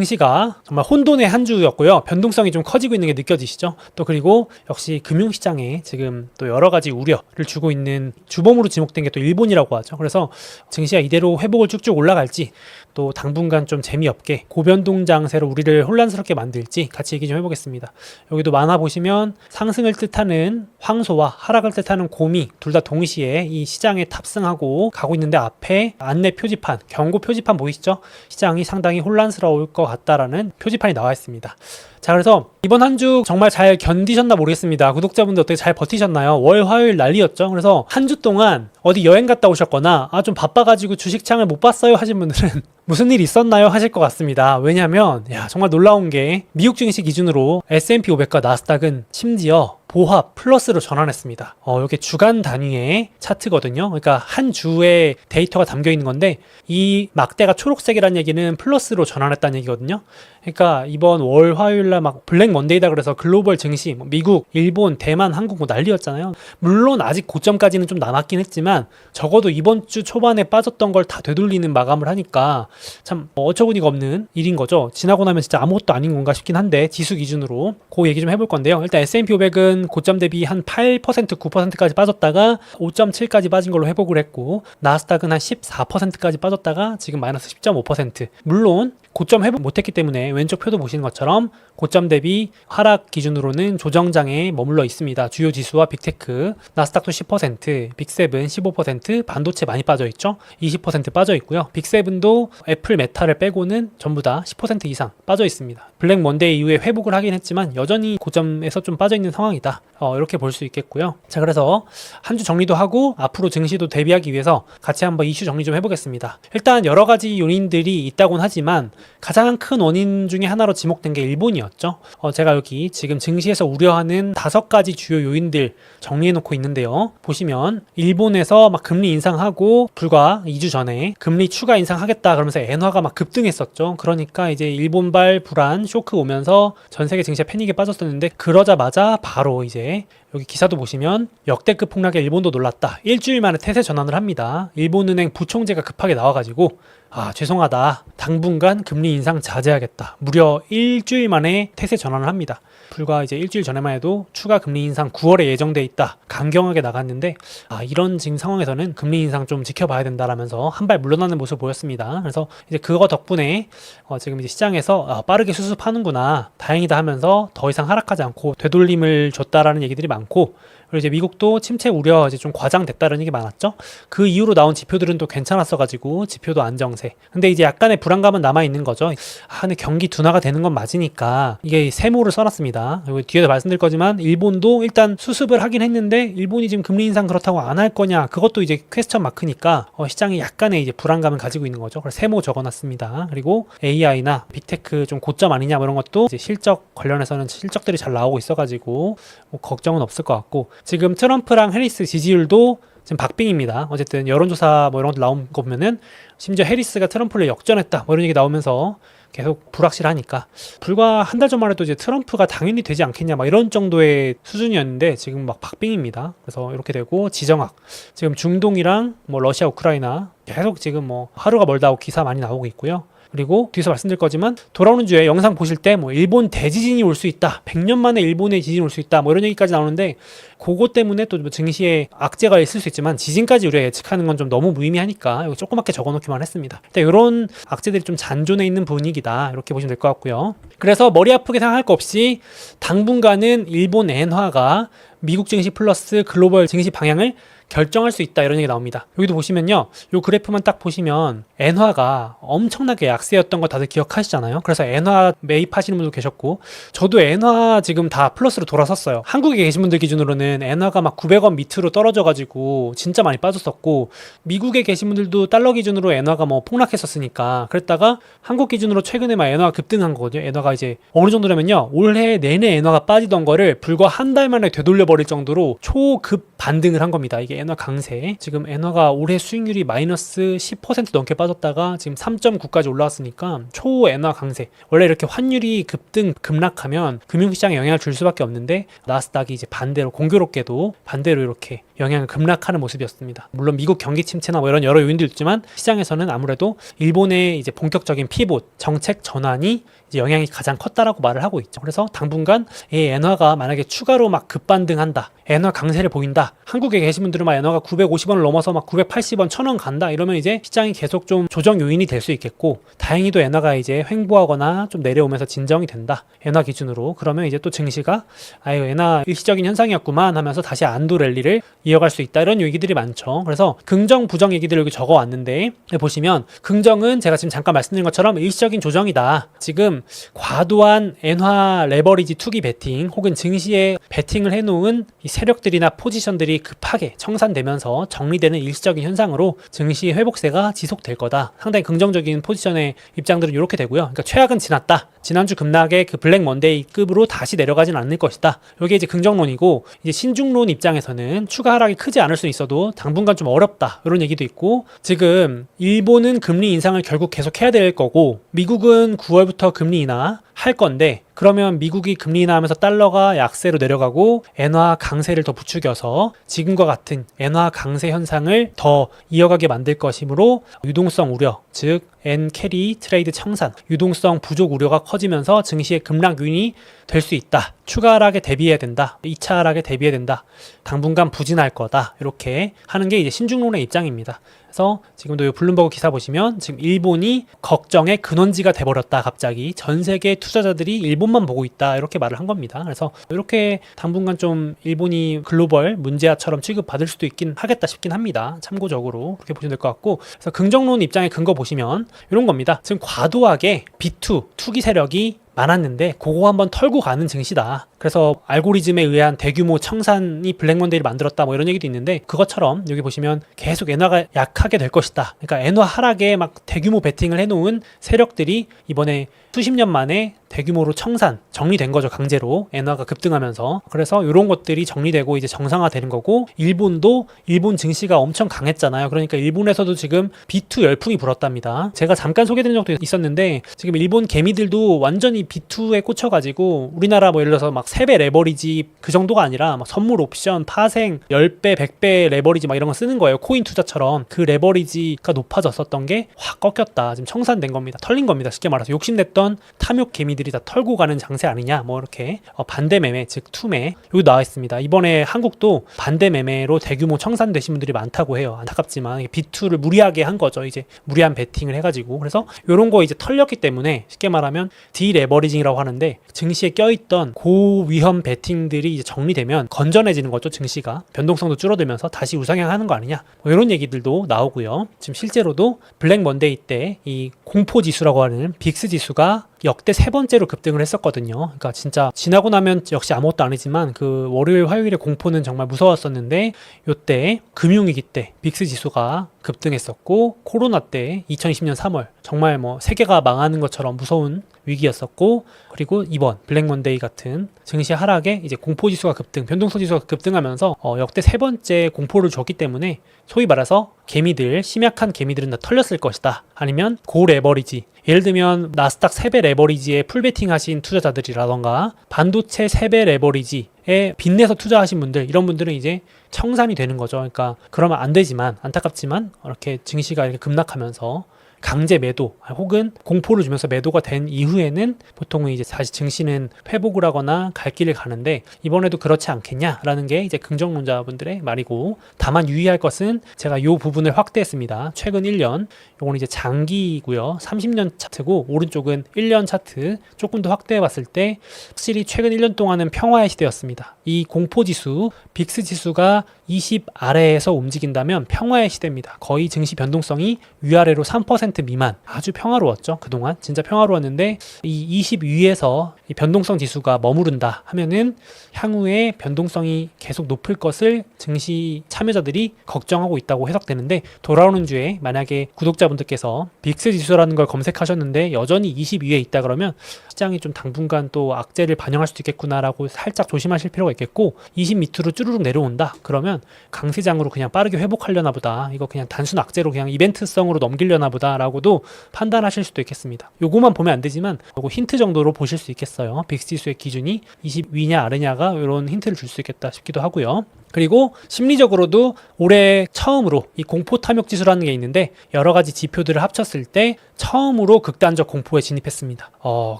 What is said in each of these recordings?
증시가 정말 혼돈의 한 주였고요. 변동성이 좀 커지고 있는 게 느껴지시죠? 또 그리고 역시 금융시장에 지금 또 여러 가지 우려를 주고 있는 주범으로 지목된 게 또 일본이라고 하죠. 그래서 증시가 이대로 회복을 쭉쭉 올라갈지 또 당분간 좀 재미없게 고변동 장세로 우리를 혼란스럽게 만들지 같이 얘기 좀 해보겠습니다. 여기도 만화 보시면 상승을 뜻하는 황소와 하락을 뜻하는 곰이 둘 다 동시에 이 시장에 탑승하고 가고 있는데 앞에 안내 표지판, 경고 표지판 보이시죠? 시장이 상당히 혼란스러울 것 같다라는 표지판이 나와 있습니다. 자, 그래서 이번 한 주 정말 잘 견디셨나 모르겠습니다. 구독자분들 어떻게 잘 버티셨나요? 월, 화요일 난리였죠. 그래서 한 주 동안 어디 여행 갔다 오셨거나 아, 좀 바빠가지고 주식창을 못 봤어요 하신 분들은 무슨 일 있었나요? 하실 것 같습니다. 왜냐하면 야, 정말 놀라운 게 미국 증시 기준으로 S&P 500과 나스닥은 심지어 보합 플러스로 전환했습니다. 어, 이게 주간 단위의 차트거든요. 그러니까 한 주에 데이터가 담겨 있는 건데 이 막대가 초록색이라는 얘기는 플러스로 전환했다는 얘기거든요. 그러니까 이번 월 화요일 날 막 블랙 먼데이다 그래서 글로벌 증시 뭐 미국, 일본, 대만, 한국 뭐 난리였잖아요. 물론 아직 고점까지는 좀 남았긴 했지만 적어도 이번 주 초반에 빠졌던 걸 다 되돌리는 마감을 하니까 참 어처구니가 없는 일인 거죠. 지나고 나면 진짜 아무것도 아닌 건가 싶긴 한데 지수 기준으로 그 얘기 좀 해볼 건데요. 일단 S&P 500은 고점 대비 한 8% 9%까지 빠졌다가 5.7까지 빠진 걸로 회복을 했고 나스닥은 한 14%까지 빠졌다가 지금 마이너스 10.5% 물론 고점 회복 못했기 때문에 왼쪽 표도 보시는 것처럼 고점 대비 하락 기준으로는 조정장에 머물러 있습니다. 주요 지수와 빅테크, 나스닥도 10%, 빅세븐 15%, 반도체 많이 빠져 있죠. 20% 빠져 있고요. 빅세븐도 애플 메타를 빼고는 전부 다 10% 이상 빠져 있습니다. 블랙 먼데이 이후에 회복을 하긴 했지만 여전히 고점에서 좀 빠져 있는 상황이다. 어, 이렇게 볼 수 있겠고요. 자, 그래서 한 주 정리도 하고 앞으로 증시도 대비하기 위해서 같이 한번 이슈 정리 좀 해보겠습니다. 일단 여러 가지 요인들이 있다곤 하지만 가장 큰 원인 중에 하나로 지목된 게 일본이 었죠. 어, 제가 여기 지금 증시에서 우려하는 다섯 가지 주요 요인들 정리해 놓고 있는데요. 보시면 일본에서 막 금리 인상하고 불과 2주 전에 금리 추가 인상하겠다 그러면서 엔화가 막 급등했었죠. 그러니까 이제 일본발 불안 쇼크 오면서 전 세계 증시가 패닉에 빠졌었는데 그러자마자 바로 이제 여기 기사도 보시면 역대급 폭락에 일본도 놀랐다. 일주일 만에 태세 전환을 합니다. 일본은행 부총재가 급하게 나와가지고 아 죄송하다. 당분간 금리 인상 자제하겠다. 무려 일주일 만에 태세 전환을 합니다. 불과 이제 일주일 전에만 해도 추가 금리 인상 9월에 예정돼 있다. 강경하게 나갔는데 아 이런 지금 상황에서는 금리 인상 좀 지켜봐야 된다라면서 한 발 물러나는 모습을 보였습니다. 그래서 이제 그거 덕분에 어 지금 이제 시장에서 아, 빠르게 수습하는구나 다행이다 하면서 더 이상 하락하지 않고 되돌림을 줬다라는 얘기들이 많고 않고 그리고 이제 미국도 침체 우려 이제 좀 과장됐다는 얘기 많았죠. 그 이후로 나온 지표들은 또 괜찮았어가지고 지표도 안정세. 근데 이제 약간의 불안감은 남아 있는 거죠. 아, 근데 경기 둔화가 되는 건 맞으니까 이게 세모를 써놨습니다. 그리고 뒤에도 말씀드릴 거지만 일본도 일단 수습을 하긴 했는데 일본이 지금 금리 인상 그렇다고 안 할 거냐 그것도 이제 퀘스천 마크니까 어, 시장이 약간의 이제 불안감을 가지고 있는 거죠. 그래서 세모 적어놨습니다. 그리고 AI나 빅테크 좀 고점 아니냐 뭐 이런 것도 실적 관련해서는 실적들이 잘 나오고 있어가지고 뭐 걱정은 없을 것 같고 지금 트럼프랑 해리스 지지율도 지금 박빙입니다. 어쨌든 여론조사 뭐 이런 것도 나온 거 보면은 심지어 해리스가 트럼프를 역전했다 뭐 이런 얘기 나오면서 계속 불확실하니까 불과 한 달 전만 해도 이제 트럼프가 당연히 되지 않겠냐 막 이런 정도의 수준이었는데 지금 막 박빙입니다. 그래서 이렇게 되고 지정학 지금 중동이랑 뭐 러시아 우크라이나 계속 지금 뭐 하루가 멀다 고 기사 많이 나오고 있고요. 그리고 뒤에서 말씀드릴 거지만 돌아오는 주에 영상 보실 때 뭐 일본 대지진이 올 수 있다. 100년 만에 일본의 지진이 올 수 있다. 뭐 이런 얘기까지 나오는데 그것 때문에 또 뭐 증시에 악재가 있을 수 있지만 지진까지 우리가 예측하는 건 좀 너무 무의미하니까 여기 조그맣게 적어놓기만 했습니다. 일단 이런 악재들이 좀 잔존해 있는 분위기다. 이렇게 보시면 될 것 같고요. 그래서 머리 아프게 생각할 거 없이 당분간은 일본 엔화가 미국 증시 플러스 글로벌 증시 방향을 결정할 수 있다 이런 얘기 나옵니다. 여기도 보시면요. 요 그래프만 딱 보시면 엔화가 엄청나게 약세였던 거 다들 기억하시잖아요. 그래서 엔화 매입하시는 분도 계셨고 저도 엔화 지금 다 플러스로 돌아섰어요. 한국에 계신 분들 기준으로는 엔화가 막 900원 밑으로 떨어져 가지고 진짜 많이 빠졌었고 미국에 계신 분들도 달러 기준으로 엔화가 뭐 폭락했었으니까 그랬다가 한국 기준으로 최근에 막 엔화가 급등한 거거든요. 엔화가 이제 어느 정도냐면요. 올해 내내 엔화가 빠지던 거를 불과 한 달 만에 되돌려 버릴 정도로 초급 반등을 한 겁니다. 이게 엔화 강세. 지금 엔화가 올해 수익률이 마이너스 10% 넘게 빠졌다가 지금 3.9까지 올라왔으니까 초 엔화 강세. 원래 이렇게 환율이 급등 급락하면 금융시장에 영향을 줄 수밖에 없는데 나스닥이 이제 반대로 공교롭게도 반대로 이렇게 영향을 급락하는 모습이었습니다. 물론 미국 경기 침체나 뭐 이런 여러 요인도 있지만 시장에서는 아무래도 일본의 이제 본격적인 피봇 정책 전환이 이제 영향이 가장 컸다라고 말을 하고 있죠. 그래서 당분간 이 엔화가 만약에 추가로 막 급반등한다. 엔화 강세를 보인다. 한국에 계신 분들은 막 엔화가 950원을 넘어서 막 980원, 1000원 간다. 이러면 이제 시장이 계속 좀 조정 요인이 될 수 있겠고 다행히도 엔화가 이제 횡보하거나 좀 내려오면서 진정이 된다. 엔화 기준으로. 그러면 이제 또 증시가 아유, 엔화 일시적인 현상이었구만 하면서 다시 안도 랠리를 이어갈 수 있다. 이런 얘기들이 많죠. 그래서 긍정, 부정 얘기들을 여기 적어 왔는데 보시면 긍정은 제가 지금 잠깐 말씀드린 것처럼 일시적인 조정이다. 지금 과도한 엔화 레버리지 투기 베팅 혹은 증시에 베팅을 해놓은 이 세력들이나 포지션들이 급하게 청 산되면서 정리되는 일시적인 현상으로 증시 회복세가 지속될 거다. 상당히 긍정적인 포지션의 입장들은 이렇게 되고요. 그러니까 최악은 지났다. 지난주 급락의 그 블랙 먼데이 급으로 다시 내려가진 않을 것이다. 이게 이제 긍정론이고 이제 신중론 입장에서는 추가 하락이 크지 않을 수 있어도 당분간 좀 어렵다. 이런 얘기도 있고 지금 일본은 금리 인상을 결국 계속 해야 될 거고 미국은 9월부터 금리 인하 할 건데 그러면 미국이 금리 인하하면서 달러가 약세로 내려가고 엔화 강세를 더 부추겨서 지금과 같은 엔화 강세 현상을 더 이어가게 만들 것이므로 유동성 우려, 즉 엔 캐리 트레이드 청산, 유동성 부족 우려가 커 지면서 증시의 급락 요인이 될 수 있다. 추가 하락에 대비해야 된다. 2차 하락에 대비해야 된다. 당분간 부진할 거다. 이렇게 하는 게 이제 신중론의 입장입니다. 그래서 지금도 이 블룸버그 기사 보시면 지금 일본이 걱정의 근원지가 돼버렸다. 갑자기 전 세계 투자자들이 일본만 보고 있다. 이렇게 말을 한 겁니다. 그래서 이렇게 당분간 좀 일본이 글로벌 문제아처럼 취급받을 수도 있긴 하겠다 싶긴 합니다. 참고적으로 그렇게 보시면 될 것 같고 그래서 긍정론 입장의 근거 보시면 이런 겁니다. 지금 과도하게 B2 투기 세력이 많았는데 그거 한번 털고 가는 증시다. 그래서 알고리즘에 의한 대규모 청산이 블랙먼데이를 만들었다 뭐 이런 얘기도 있는데 그것처럼 여기 보시면 계속 엔화가 약하게 될 것이다. 그러니까 엔화 하락에 막 대규모 베팅을 해놓은 세력들이 이번에 수십 년 만에 대규모로 청산 정리된 거죠 강제로. 엔화가 급등하면서. 그래서 이런 것들이 정리되고 이제 정상화되는 거고 일본도 일본 증시가 엄청 강했잖아요. 그러니까 일본에서도 지금 B2 열풍이 불었답니다. 제가 잠깐 소개드린 적도 있었는데 지금 일본 개미들도 완전히 B2에 꽂혀가지고 우리나라 뭐 예를 들어서 막 3배 레버리지 그 정도가 아니라 막 선물 옵션 파생 10배 100배 레버리지 막 이런 거 쓰는 거예요. 코인 투자처럼. 그 레버리지가 높아졌었던 게 확 꺾였다. 지금 청산된 겁니다. 털린 겁니다. 쉽게 말해서. 욕심냈던 탐욕 개미들이 다 털고 가는 장세 아니냐. 뭐 이렇게 어, 반대 매매 즉 투매. 여기 나와 있습니다. 이번에 한국도 반대 매매로 대규모 청산되신 분들이 많다고 해요. 안타깝지만 B2를 무리하게 한 거죠. 이제 무리한 베팅을 해가지고. 그래서 이런 거 이제 털렸기 때문에 쉽게 말하면 디레버리징이라고 하는데 증시에 껴있던 고 위험 베팅들이 이제 정리되면 건전해지는 거죠 증시가. 변동성도 줄어들면서 다시 우상향하는 거 아니냐. 뭐 이런 얘기들도 나오고요. 지금 실제로도 블랙 먼데이 때 이 공포 지수라고 하는 빅스 지수가 역대 세 번째로 급등을 했었거든요. 그러니까 진짜 지나고 나면 역시 아무것도 아니지만 그 월요일 화요일의 공포는 정말 무서웠었는데 요때 금융위기 때 빅스 지수가 급등했었고 코로나 때 2020년 3월 정말 뭐 세계가 망하는 것처럼 무서운 위기였었고 그리고 이번 블랙먼데이 같은 증시 하락에 이제 공포 지수가 급등, 변동성 지수가 급등하면서 어, 역대 세 번째 공포를 줬기 때문에 소위 말해서 개미들 심약한 개미들은 다 털렸을 것이다. 아니면 고 레버리지 예를 들면 나스닥 3배 레버리지에 풀베팅 하신 투자자들이라던가 반도체 3배 레버리지에 빚내서 투자하신 분들 이런 분들은 이제 청산이 되는 거죠. 그러니까 그러면 안 되지만 안타깝지만 이렇게 증시가 이렇게 급락하면서 강제 매도 혹은 공포를 주면서 매도가 된 이후에는 보통은 이제 다시 증시는 회복을 하거나 갈 길을 가는데 이번에도 그렇지 않겠냐라는 게 이제 긍정론자분들의 말이고 다만 유의할 것은 제가 이 부분을 확대했습니다. 최근 1년 요거는 이제 장기고요. 30년 차트고 오른쪽은 1년 차트 조금 더 확대해 봤을 때 확실히 최근 1년 동안은 평화의 시대였습니다. 이 공포 지수 빅스 지수가 20 아래에서 움직인다면 평화의 시대입니다. 거의 증시 변동성이 위아래로 3% 미만 아주 평화로웠죠. 그동안 진짜 평화로웠는데 이 20 위에서 이 변동성 지수가 머무른다 하면은 향후에 변동성이 계속 높을 것을 증시 참여자들이 걱정하고 있다고 해석되는데 돌아오는 주에 만약에 구독자분들께서 빅스 지수라는 걸 검색하셨는데 여전히 20 위에 있다 그러면 시장이 좀 당분간 또 악재를 반영할 수도 있겠구나라고 살짝 조심하실 필요가 있겠고 20 밑으로 쭈루룩 내려온다. 그러면 강세장으로 그냥 빠르게 회복하려나 보다. 이거 그냥 단순 악재로 그냥 이벤트성으로 넘기려나 보다라고도 판단하실 수도 있겠습니다. 요거만 보면 안 되지만 요거 힌트 정도로 보실 수 있겠 어요. 빅스 지수의 기준이 20 위냐 아래냐가 이런 힌트를 줄 수 있겠다 싶기도 하고요. 그리고 심리적으로도 올해 처음으로 이 공포 탐욕 지수라는 게 있는데 여러 가지 지표들을 합쳤을 때 처음으로 극단적 공포에 진입했습니다. 어,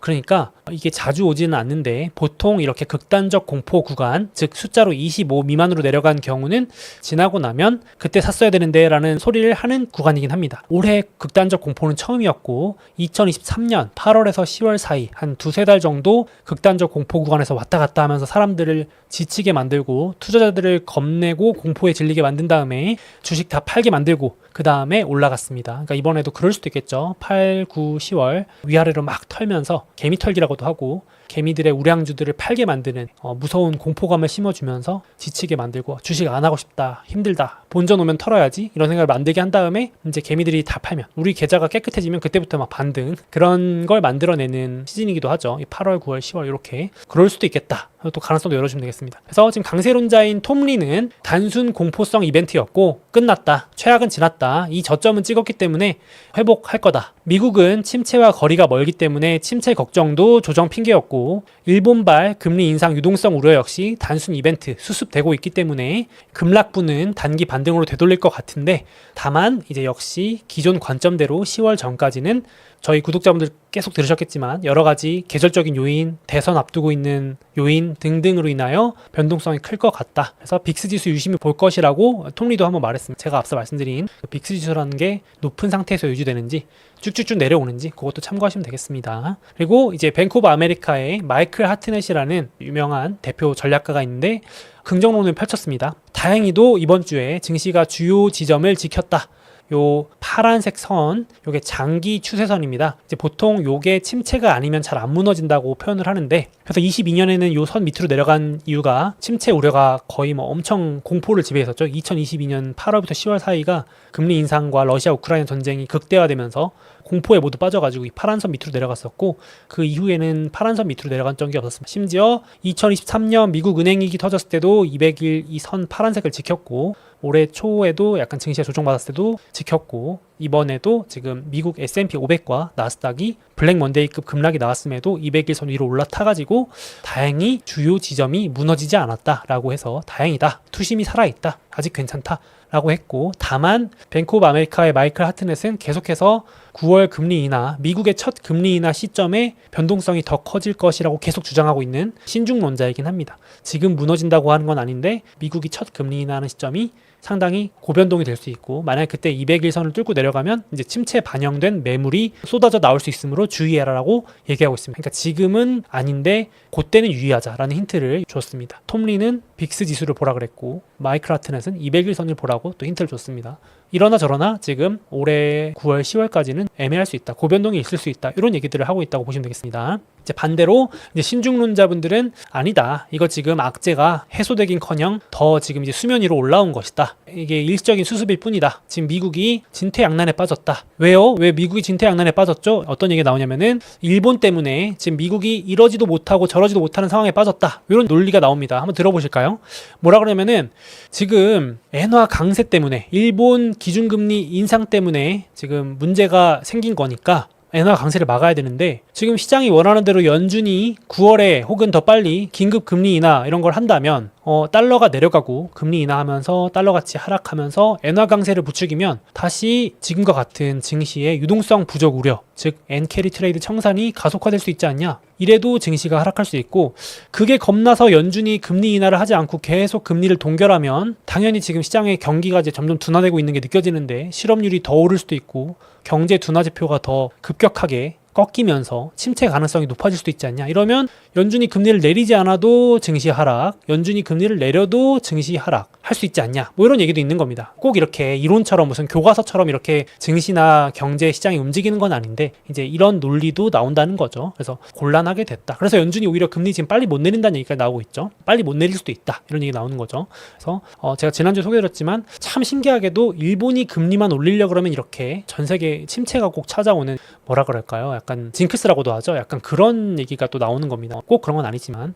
그러니까 이게 자주 오지는 않는데 보통 이렇게 극단적 공포 구간, 즉 숫자로 25 미만으로 내려간 경우는 지나고 나면 그때 샀어야 되는데 라는 소리를 하는 구간이긴 합니다. 올해 극단적 공포는 처음이었고 2023년 8월에서 10월 사이 한 두세 달 정도 극단적 공포 구간에서 왔다 갔다 하면서 사람들을 지치게 만들고 투자자들을 겁내고 공포에 질리게 만든 다음에 주식 다 팔게 만들고 그 다음에 올라갔습니다. 그러니까 이번에도 그럴 수도 있겠죠. 8, 9, 10월 위아래로 막 털면서 개미 털기라고도 하고 개미들의 우량주들을 팔게 만드는 어, 무서운 공포감을 심어주면서 지치게 만들고 주식 안 하고 싶다 힘들다 본전 오면 털어야지 이런 생각을 만들게 한 다음에 이제 개미들이 다 팔면 우리 계좌가 깨끗해지면 그때부터 막 반등 그런 걸 만들어내는 시즌이기도 하죠. 이 8월 9월 10월 이렇게. 그럴 수도 있겠다. 또 가능성도 열어주면 되겠습니다. 그래서 지금 강세론자인 톰리는 단순 공포성 이벤트였고 끝났다 최악은 지났다. 이 저점은 찍었기 때문에 회복할 거다 미국은 침체와 거리가 멀기 때문에 침체 걱정도 조정 핑계였고 일본발 금리 인상 유동성 우려 역시 단순 이벤트 수습되고 있기 때문에 급락분은 단기 반등으로 되돌릴 것 같은데 다만 이제 역시 기존 관점대로 10월 전까지는 저희 구독자분들 계속 들으셨겠지만 여러 가지 계절적인 요인, 대선 앞두고 있는 요인 등등으로 인하여 변동성이 클 것 같다. 그래서 빅스 지수 유심히 볼 것이라고 톰리도 한번 말했습니다. 제가 앞서 말씀드린 그 빅스 지수라는 게 높은 상태에서 유지되는지 쭉쭉쭉 내려오는지 그것도 참고하시면 되겠습니다. 그리고 이제 오브 아메리카의 마이클 하트넷이라는 유명한 대표 전략가가 있는데 긍정론을 펼쳤습니다. 다행히도 이번 주에 증시가 주요 지점을 지켰다. 요 파란색 선, 요게 장기 추세선입니다. 이제 보통 요게 침체가 아니면 잘 안 무너진다고 표현을 하는데, 그래서 22년에는 요 선 밑으로 내려간 이유가 침체 우려가 거의 뭐 엄청 공포를 지배했었죠. 2022년 8월부터 10월 사이가 금리 인상과 러시아 우크라이나 전쟁이 극대화되면서 공포에 모두 빠져가지고 이 파란 선 밑으로 내려갔었고 그 이후에는 파란 선 밑으로 내려간 적이 없었습니다. 심지어 2023년 미국 은행 위기 터졌을 때도 200일 이 선 파란색을 지켰고 올해 초에도 약간 증시가 조정받았을 때도 지켰고 이번에도 지금 미국 S&P 500과 나스닥이 블랙 먼데이급 급락이 나왔음에도 200일 선 위로 올라타가지고 다행히 주요 지점이 무너지지 않았다라고 해서 다행이다. 투심이 살아있다. 아직 괜찮다. 라고 했고 다만 뱅크 오브 아메리카의 마이클 하트넷은 계속해서 9월 금리 인하 미국의 첫 금리 인하 시점에 변동성이 더 커질 것이라고 계속 주장하고 있는 신중론자이긴 합니다. 지금 무너진다고 하는 건 아닌데 미국이 첫 금리 인하하는 시점이 상당히 고변동이 될 수 있고 만약 그때 200일선을 뚫고 내려가면 이제 침체 반영된 매물이 쏟아져 나올 수 있으므로 주의해라라고 얘기하고 있습니다. 그러니까 지금은 아닌데 그때는 유의하자라는 힌트를 줬습니다. 톰리는 빅스 지수를 보라 그랬고 마이클 하트넷은 200일선을 보라고 또 힌트를 줬습니다. 이러나 저러나 지금 올해 9월 10월까지는 애매할 수 있다. 고변동이 있을 수 있다. 이런 얘기들을 하고 있다고 보시면 되겠습니다. 이제 반대로 이제 신중론자분들은 아니다. 이거 지금 악재가 해소되긴커녕 더 지금 이제 수면 위로 올라온 것이다. 이게 일시적인 수습일 뿐이다. 지금 미국이 진퇴양난에 빠졌다. 왜요? 왜 미국이 진퇴양난에 빠졌죠? 어떤 얘기가 나오냐면은 일본 때문에 지금 미국이 이러지도 못하고 저러지도 못하는 상황에 빠졌다. 이런 논리가 나옵니다. 한번 들어보실까요? 뭐라 그러냐면은 지금 엔화 강세 때문에 일본 기준금리 인상 때문에 지금 문제가 생긴 거니까 엔화 강세를 막아야 되는데 지금 시장이 원하는 대로 연준이 9월에 혹은 더 빨리 긴급 금리 인하 이런 걸 한다면 어, 달러가 내려가고 금리 인하하면서 달러 가치 하락하면서 엔화 강세를 부추기면 다시 지금과 같은 증시의 유동성 부족 우려 즉 엔캐리 트레이드 청산이 가속화될 수 있지 않냐. 이래도 증시가 하락할 수 있고 그게 겁나서 연준이 금리 인하를 하지 않고 계속 금리를 동결하면 당연히 지금 시장의 경기가 이제 점점 둔화되고 있는 게 느껴지는데 실업률이 더 오를 수도 있고 경제 둔화 지표가 더 급격하게 꺾이면서 침체 가능성이 높아질 수도 있지 않냐. 이러면 연준이 금리를 내리지 않아도 증시 하락, 연준이 금리를 내려도 증시 하락 할 수 있지 않냐. 뭐 이런 얘기도 있는 겁니다. 꼭 이렇게 이론처럼 무슨 교과서처럼 이렇게 증시나 경제 시장이 움직이는 건 아닌데 이제 이런 논리도 나온다는 거죠. 그래서 곤란하게 됐다. 그래서 연준이 오히려 금리 지금 빨리 못 내린다는 얘기가 나오고 있죠. 빨리 못 내릴 수도 있다. 이런 얘기 나오는 거죠. 그래서 어 제가 지난주에 소개드렸지만 참 신기하게도 일본이 금리만 올리려 그러면 이렇게 전 세계 침체가 꼭 찾아오는 뭐라 그럴까요? 약간 징크스라고도 하죠. 약간 그런 얘기가 또 나오는 겁니다. 꼭 그런 건 아니지만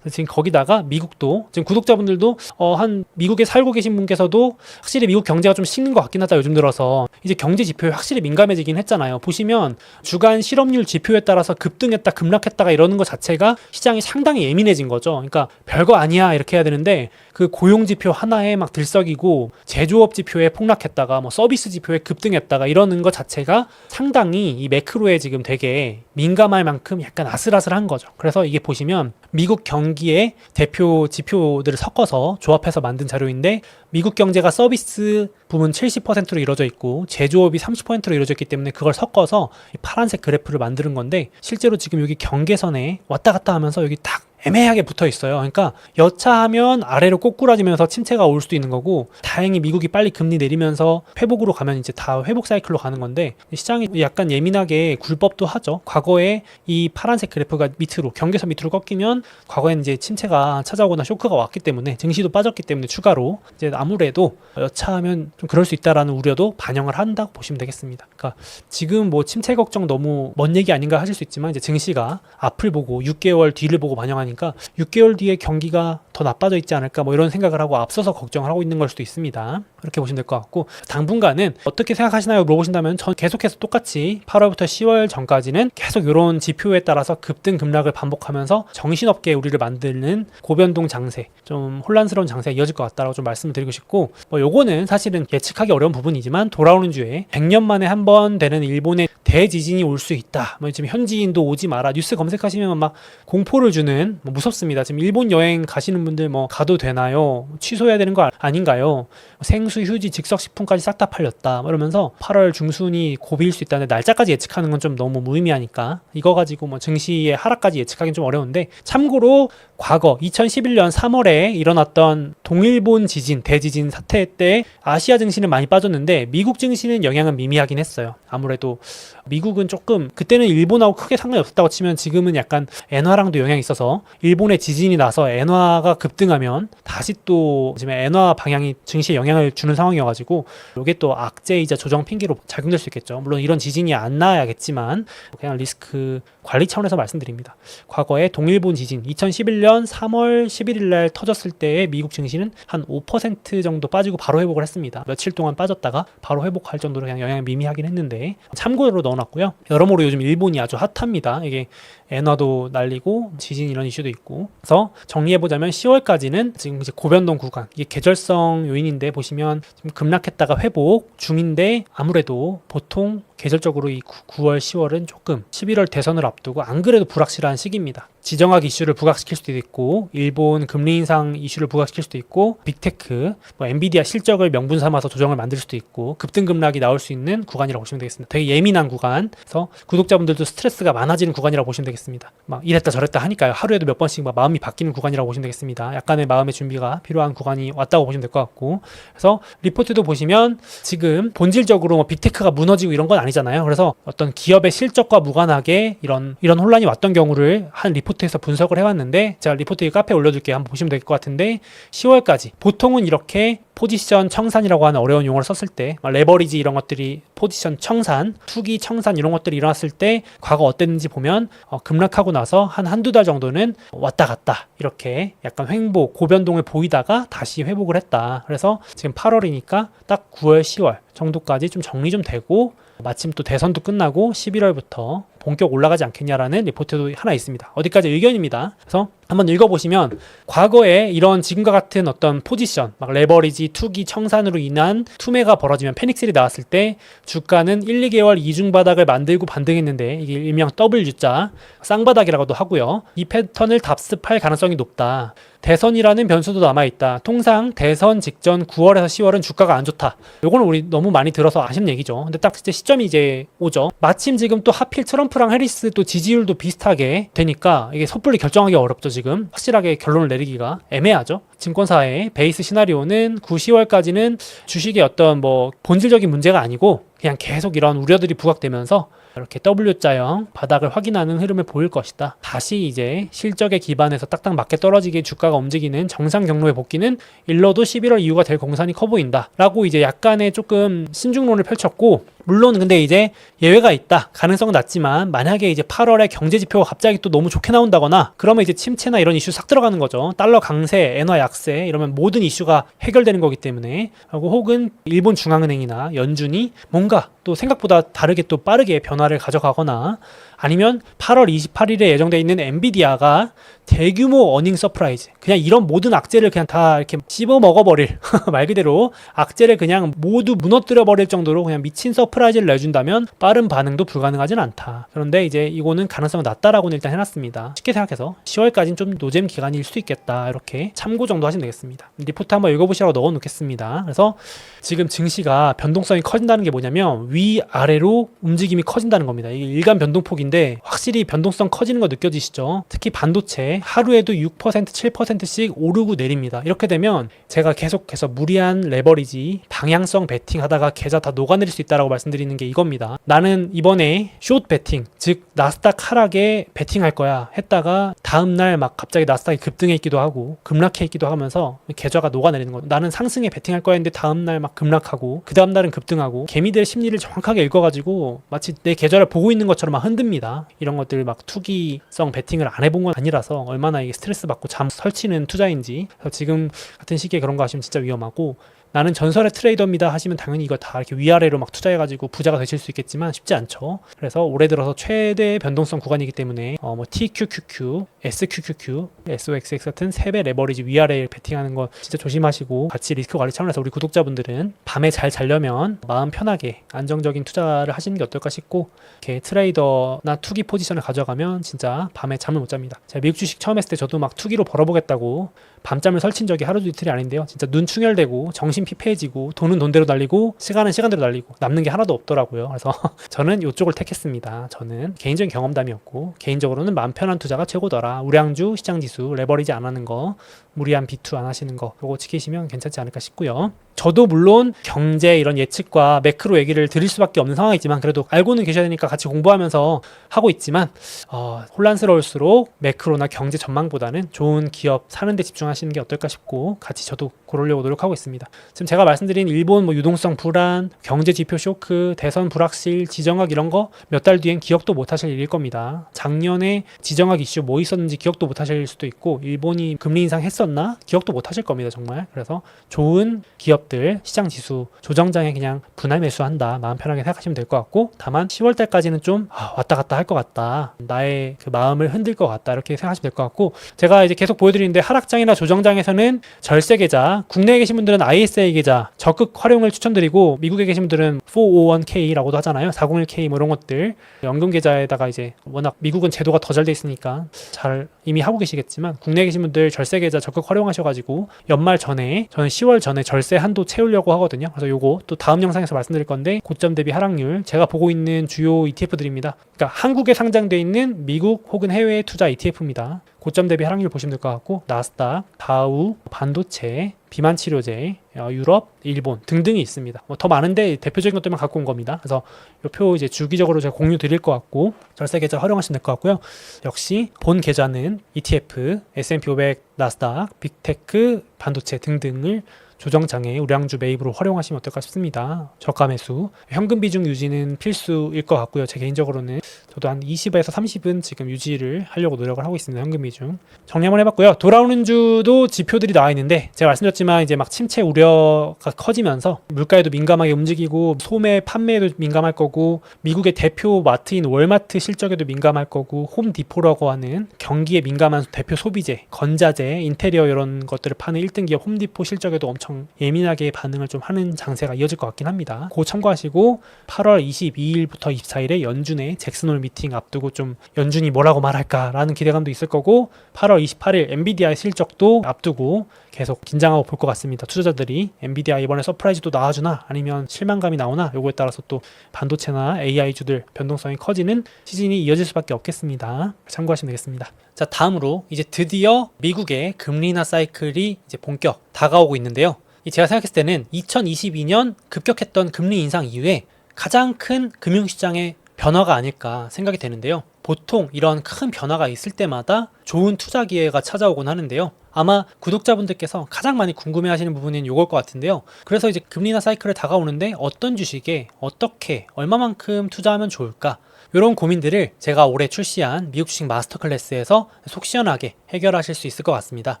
지금 거기다가 미국도 지금 구독자분들도 어, 한 미국에 살고 계신 분께서도 확실히 미국 경제가 좀 식는 것 같긴 하다 요즘 들어서 이제 경제 지표에 확실히 민감해지긴 했잖아요. 보시면 주간 실업률 지표에 따라서 급등했다 급락했다가 이러는 것 자체가 시장이 상당히 예민해진 거죠. 그러니까 별거 아니야 이렇게 해야 되는데 그 고용 지표 하나에 막 들썩이고 제조업 지표에 폭락했다가 뭐 서비스 지표에 급등했다가 이러는 것 자체가 상당히 이 매크로에 지금 되게 민감할 만큼 약간 아슬아슬한 거죠. 그래서 이게 보시면 미국 경 기의 대표 지표들을 섞어서 조합해서 만든 자료인데 미국 경제가 서비스 부문 70%로 이루어져 있고 제조업이 30%로 이루어져 있기 때문에 그걸 섞어서 이 파란색 그래프를 만드는 건데 실제로 지금 여기 경계선에 왔다 갔다 하면서 여기 딱 애매하게 붙어 있어요. 그러니까 여차하면 아래로 꼬꾸라지면서 침체가 올 수도 있는 거고 다행히 미국이 빨리 금리 내리면서 회복으로 가면 이제 다 회복 사이클로 가는 건데 시장이 약간 예민하게 굴법도 하죠. 과거에 이 파란색 그래프가 밑으로 경계선 밑으로 꺾이면 과거에는 이제 침체가 찾아오거나 쇼크가 왔기 때문에 증시도 빠졌기 때문에 추가로 이제 아무래도 여차하면 좀 그럴 수 있다라는 우려도 반영을 한다고 보시면 되겠습니다. 그러니까 지금 뭐 침체 걱정 너무 먼 얘기 아닌가 하실 수 있지만 이제 증시가 앞을 보고 6개월 뒤를 보고 반영하니 까 6개월 뒤에 경기가 더 나빠져 있지 않을까 뭐 이런 생각을 하고 앞서서 걱정을 하고 있는 걸 수도 있습니다. 그렇게 보시면 될 것 같고 당분간은 어떻게 생각하시나요? 물어보신다면 전 계속해서 똑같이 8월부터 10월 전까지는 계속 이런 지표에 따라서 급등 급락을 반복하면서 정신없게 우리를 만드는 고변동 장세 좀 혼란스러운 장세가 이어질 것 같다라고 좀 말씀을 드리고 싶고 뭐 요거는 사실은 예측하기 어려운 부분이지만 돌아오는 주에 100년 만에 한 번 되는 일본의 대지진이 올 수 있다. 뭐 지금 현지인도 오지 마라. 뉴스 검색하시면 막 공포를 주는 뭐 무섭습니다. 지금 일본 여행 가시는 분들 뭐 가도 되나요? 취소해야 되는 거 아- 아닌가요? 생수, 휴지, 즉석식품까지 싹 다 팔렸다. 뭐 이러면서 8월 중순이 고비일 수 있다는데 날짜까지 예측하는 건 좀 너무 무의미하니까 이거 가지고 뭐 증시의 하락까지 예측하기는 좀 어려운데 참고로 과거 2011년 3월에 일어났던 동일본 지진, 대지진 사태 때 아시아 증시는 많이 빠졌는데 미국 증시는 영향은 미미하긴 했어요. 아무래도 미국은 조금 그때는 일본하고 크게 상관이 없었다고 치면 지금은 약간 엔화랑도 영향이 있어서 일본의 지진이 나서 엔화가 급등하면 다시 또 지금 엔화 방향이 증시에 영향을 주는 상황이어가지고 이게 또 악재이자 조정 핑계로 작용될 수 있겠죠. 물론 이런 지진이 안 나야겠지만 그냥 리스크 관리 차원에서 말씀드립니다. 과거에 동일본 지진 2011년 3월 11일 날 터졌을 때의 미국 증시는 한 5% 정도 빠지고 바로 회복을 했습니다. 며칠 동안 빠졌다가 바로 회복할 정도로 그냥 영향이 미미하긴 했는데 참고로 넣어놨고요. 여러모로 요즘 일본이 아주 핫합니다. 이게 엔화도 날리고 지진 이런 이슈도 있고 그래서 정리해보자면 10월까지는 지금 이제 고변동 구간 이게 계절성 요인인데 보시면 지금 급락했다가 회복 중인데 아무래도 보통 계절적으로 이 9, 월 10월은 조금 11월 대선을 앞두고 안 그래도 불확실한 시기입니다. 지정학 이슈를 부각시킬 수도 있고 일본 금리 인상 이슈를 부각시킬 수도 있고 빅테크, 뭐 엔비디아 실적을 명분 삼아서 조정을 만들 수도 있고 급등 급락이 나올 수 있는 구간이라고 보시면 되겠습니다. 되게 예민한 구간. 그래서 구독자분들도 스트레스가 많아지는 구간이라고 보시면 되겠습니다. 막 이랬다 저랬다 하니까요. 하루에도 몇 번씩 막 마음이 바뀌는 구간이라고 보시면 되겠습니다. 약간의 마음의 준비가 필요한 구간이 왔다고 보시면 될 것 같고. 그래서 리포트도 보시면 지금 본질적으로 뭐 빅테크가 무너지고 이런 건 아니잖아요. 그래서 어떤 기업의 실적과 무관하게 이런 이런 혼란이 왔던 경우를 한 리포트에서 분석을 해왔는데 제가 리포트 카페에 올려둘게요. 한번 보시면 될 것 같은데 10월까지 보통은 이렇게 포지션 청산이라고 하는 어려운 용어를 썼을 때 레버리지 이런 것들이 포지션 청산, 투기 청산 이런 것들이 일어났을 때 과거 어땠는지 보면 어, 급락하고 나서 한 한두 달 정도는 왔다 갔다 이렇게 약간 횡보, 고변동을 보이다가 다시 회복을 했다. 그래서 지금 8월이니까 딱 9월, 10월 정도까지 좀 정리 좀 되고 마침 또 대선도 끝나고 11월부터 본격 올라가지 않겠냐라는 리포트도 하나 있습니다. 어디까지 의견입니다. 그래서 한번 읽어보시면 과거에 이런 지금과 같은 어떤 포지션, 막 레버리지, 투기, 청산으로 인한 투매가 벌어지면 패닉셀이 나왔을 때 주가는 1, 2개월 이중 바닥을 만들고 반등했는데 이게 일명 W자 쌍바닥이라고도 하고요. 이 패턴을 답습할 가능성이 높다. 대선이라는 변수도 남아있다. 통상 대선 직전 9월에서 10월은 주가가 안 좋다. 요거는 우리 너무 많이 들어서 아시는 얘기죠. 근데 딱 진짜 시점이 이제 오죠. 마침 지금 또 하필 트럼프랑 해리스 또 지지율도 비슷하게 되니까 이게 섣불리 결정하기 어렵죠, 지금. 확실하게 결론을 내리기가 애매하죠. 증권사의 베이스 시나리오는 9, 10월까지는 주식의 어떤 뭐 본질적인 문제가 아니고 그냥 계속 이런 우려들이 부각되면서 이렇게 W자형 바닥을 확인하는 흐름을 보일 것이다. 다시 이제 실적에 기반해서 딱딱 맞게 떨어지게 주가가 움직이는 정상 경로의 복귀는 일러도 11월 이후가 될 공산이 커 보인다. 라고 이제 약간의 조금 신중론을 펼쳤고 물론 근데 이제 예외가 있다. 가능성은 낮지만 만약에 이제 8월에 경제 지표가 갑자기 또 너무 좋게 나온다거나 그러면 이제 침체나 이런 이슈 싹 들어가는 거죠. 달러 강세, 엔화 약세 이러면 모든 이슈가 해결되는 거기 때문에 하고 혹은 일본 중앙은행이나 연준이 뭔가 또 생각보다 다르게 또 빠르게 변화를 가져가거나 아니면 8월 28일에 예정돼 있는 엔비디아가 대규모 어닝 서프라이즈 그냥 이런 모든 악재를 그냥 다 이렇게 씹어 먹어버릴 말 그대로 악재를 그냥 모두 무너뜨려 버릴 정도로 그냥 미친 서프라이즈를 내준다면 빠른 반응도 불가능하진 않다. 그런데 이제 이거는 가능성은 낮다라고는 일단 해놨습니다. 쉽게 생각해서 10월까지는 좀 노잼 기간일 수도 있겠다. 이렇게 참고 정도 하시면 되겠습니다. 리포트 한번 읽어보시라고 넣어 놓겠습니다. 그래서 지금 증시가 변동성이 커진다는 게 뭐냐면 위 아래로 움직임이 커진다는 겁니다. 이게 일간 변동폭인데 확실히 변동성 커지는 거 느껴지시죠 특히 반도체 하루에도 6% 7%씩 오르고 내립니다. 이렇게 되면 제가 계속해서 무리한 레버리지 방향성 베팅 하다가 계좌 다 녹아내릴 수 있다라고 말씀드리는 게 이겁니다. 나는 이번에 숏 베팅 즉 나스닥 하락에 베팅할 거야 했다가 다음 날 막 갑자기 나스닥이 급등해 있기도 하고 급락해 있기도 하면서 계좌가 녹아내리는 거예요. 나는 상승에 베팅할 거야 했는데 다음 날 막 급락하고 그 다음 날은 급등하고 개미들 심리를 정확하게 읽어가지고 마치 내 계좌를 보고 있는 것처럼 막 흔듭니다. 이런 것들 막 투기성 베팅을 안 해본 건 아니라서 얼마나 이게 스트레스 받고 잠 설치는 투자인지 지금 같은 시기에 그런 거 하시면 진짜 위험하고 나는 전설의 트레이더입니다 하시면 당연히 이거 다 이렇게 위아래로 막 투자해가지고 부자가 되실 수 있겠지만 쉽지 않죠. 그래서 올해 들어서 최대 변동성 구간이기 때문에 어, 뭐 TQQQ, SQQQ, SOXX 같은 세배 레버리지 위아래 베팅하는 거 진짜 조심하시고 같이 리스크 관리 차원에서 우리 구독자분들은 밤에 잘 자려면 마음 편하게 안정적인 투자를 하시는 게 어떨까 싶고 이렇게 트레이더나 투기 포지션을 가져가면 진짜 밤에 잠을 못 잡니다. 제가 미국 주식 처음 했을 때 저도 막 투기로 벌어보겠다고 밤잠을 설친 적이 하루도 이틀이 아닌데요. 진짜 눈 충혈되고 정신 피폐해지고 돈은 돈대로 날리고 시간은 시간대로 날리고 남는 게 하나도 없더라고요. 그래서 저는 이쪽을 택했습니다. 저는 개인적인 경험담이었고 개인적으로는 마음 편한 투자가 최고더라. 우량주, 시장 지수, 레버리지 안 하는 거, 무리한 비투 안 하시는 거 요거 지키시면 괜찮지 않을까 싶고요. 저도 물론 경제 이런 예측과 매크로 얘기를 드릴 수밖에 없는 상황이지만 그래도 알고는 계셔야 되니까 같이 공부하면서 하고 있지만 어, 혼란스러울수록 매크로나 경제 전망보다는 좋은 기업 사는 데 집중하시는 게 어떨까 싶고 같이 저도 고르려고 노력하고 있습니다. 지금 제가 말씀드린 일본 뭐 유동성 불안, 경제 지표 쇼크, 대선 불확실, 지정학 이런 거 몇 달 뒤엔 기억도 못 하실 일일 겁니다. 작년에 지정학 이슈 뭐 있었는지 기억도 못 하실 수도 있고 일본이 금리 인상 했 었나 기억도 못 하실 겁니다. 정말. 그래서 좋은 기업들 시장 지수 조정장에 그냥 분할 매수한다. 마음 편하게 생각하시면 될 것 같고 다만 10월 달까지는 좀 아, 왔다 갔다 할 것 같다. 나의 그 마음을 흔들 것 같다. 이렇게 생각하시면 될 것 같고 제가 이제 계속 보여드리는데 하락장이나 조정장에서는 절세 계좌 국내에 계신 분들은 ISA 계좌 적극 활용을 추천드리고 미국에 계신 분들은 401k라고도 하잖아요. 401k 뭐 이런 것들 연금 계좌에다가 이제 워낙 미국은 제도가 더 잘 돼 있으니까 잘 이미 하고 계시겠지만 국내에 계신 분들 절세 계좌 적극 활용하셔가지고 연말 전에 저는 10월 전에 절세 한도 채우려고 하거든요. 그래서 요거 또 다음 영상에서 말씀드릴 건데 고점 대비 하락률 제가 보고 있는 주요 ETF들입니다. 그러니까 한국에 상장돼 있는 미국 혹은 해외 투자 ETF입니다. 고점 대비 하락률 보시면 될 것 같고 나스닥, 다우, 반도체, 비만 치료제, 어, 유럽, 일본 등등이 있습니다. 뭐더 많은데 대표적인 것들만 갖고 온 겁니다. 그래서 이 표 이제 주기적으로 제가 공유 드릴 것 같고 절세 계좌 활용하시면 될 것 같고요. 역시 본 계좌는 ETF, S&P 500, 나스닥, 빅테크, 반도체 등등을 조정장에 우량주 매입으로 활용하시면 어떨까 싶습니다. 저가 매수, 현금 비중 유지는 필수일 것 같고요. 제 개인적으로는 저도 한 20에서 30은 지금 유지를 하려고 노력을 하고 있습니다. 현금 비중. 정리 한번 해봤고요. 돌아오는 주도 지표들이 나와 있는데 제가 말씀드렸지만 이제 막 침체 우려가 커지면서 물가에도 민감하게 움직이고 소매 판매에도 민감할 거고 미국의 대표 마트인 월마트 실적에도 민감할 거고 홈디포라고 하는 경기에 민감한 대표 소비재, 건자재, 인테리어 이런 것들을 파는 1등 기업 홈디포 실적에도 엄청 예민하게 반응을 좀 하는 장세가 이어질 것 같긴 합니다. 그 참고하시고 8월 22일부터 24일에 연준의 잭슨홀 미팅 앞두고 좀 연준이 뭐라고 말할까라는 기대감도 있을 거고 8월 28일 엔비디아의 실적도 앞두고 계속 긴장하고 볼 것 같습니다. 투자자들이 엔비디아 이번에 서프라이즈도 나와주나 아니면 실망감이 나오나 요거에 따라서 또 반도체나 AI주들 변동성이 커지는 시즌이 이어질 수밖에 없겠습니다. 참고하시면 되겠습니다. 자 다음으로 이제 드디어 미국의 금리 인하 사이클이 이제 본격 다가오고 있는데요. 이 제가 생각했을 때는 2022년 급격했던 금리 인상 이후에 가장 큰 금융시장의 변화가 아닐까 생각이 되는데요. 보통 이런 큰 변화가 있을 때마다 좋은 투자 기회가 찾아오곤 하는데요. 아마 구독자분들께서 가장 많이 궁금해 하시는 부분은 이걸 것 같은데요. 그래서 이제 금리나 사이클을 다가오는데 어떤 주식에 어떻게 얼마만큼 투자하면 좋을까? 이런 고민들을 제가 올해 출시한 미국 주식 마스터 클래스에서 속 시원하게 해결하실 수 있을 것 같습니다.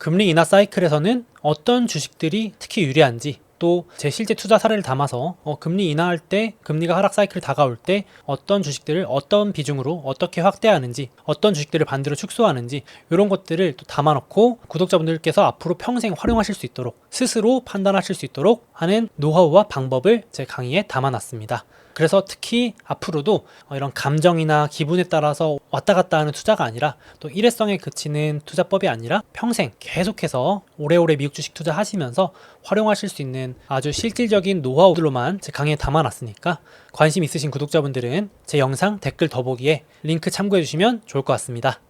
금리 인하 사이클에서는 어떤 주식들이 특히 유리한지 또 제 실제 투자 사례를 담아서 어, 금리 인하할 때 금리가 하락 사이클 다가올 때 어떤 주식들을 어떤 비중으로 어떻게 확대하는지 어떤 주식들을 반대로 축소하는지 이런 것들을 또 담아놓고 구독자분들께서 앞으로 평생 활용하실 수 있도록 스스로 판단하실 수 있도록 하는 노하우와 방법을 제 강의에 담아놨습니다. 그래서 특히 앞으로도 어, 이런 감정이나 기분에 따라서 왔다 갔다 하는 투자가 아니라 또 일회성에 그치는 투자법이 아니라 평생 계속해서 오래오래 미국 주식 투자하시면서 활용하실 수 있는 아주 실질적인 노하우들로만 제 강의에 담아놨으니까 관심 있으신 구독자분들은 제 영상 댓글 더보기에 링크 참고해 주시면 좋을 것 같습니다.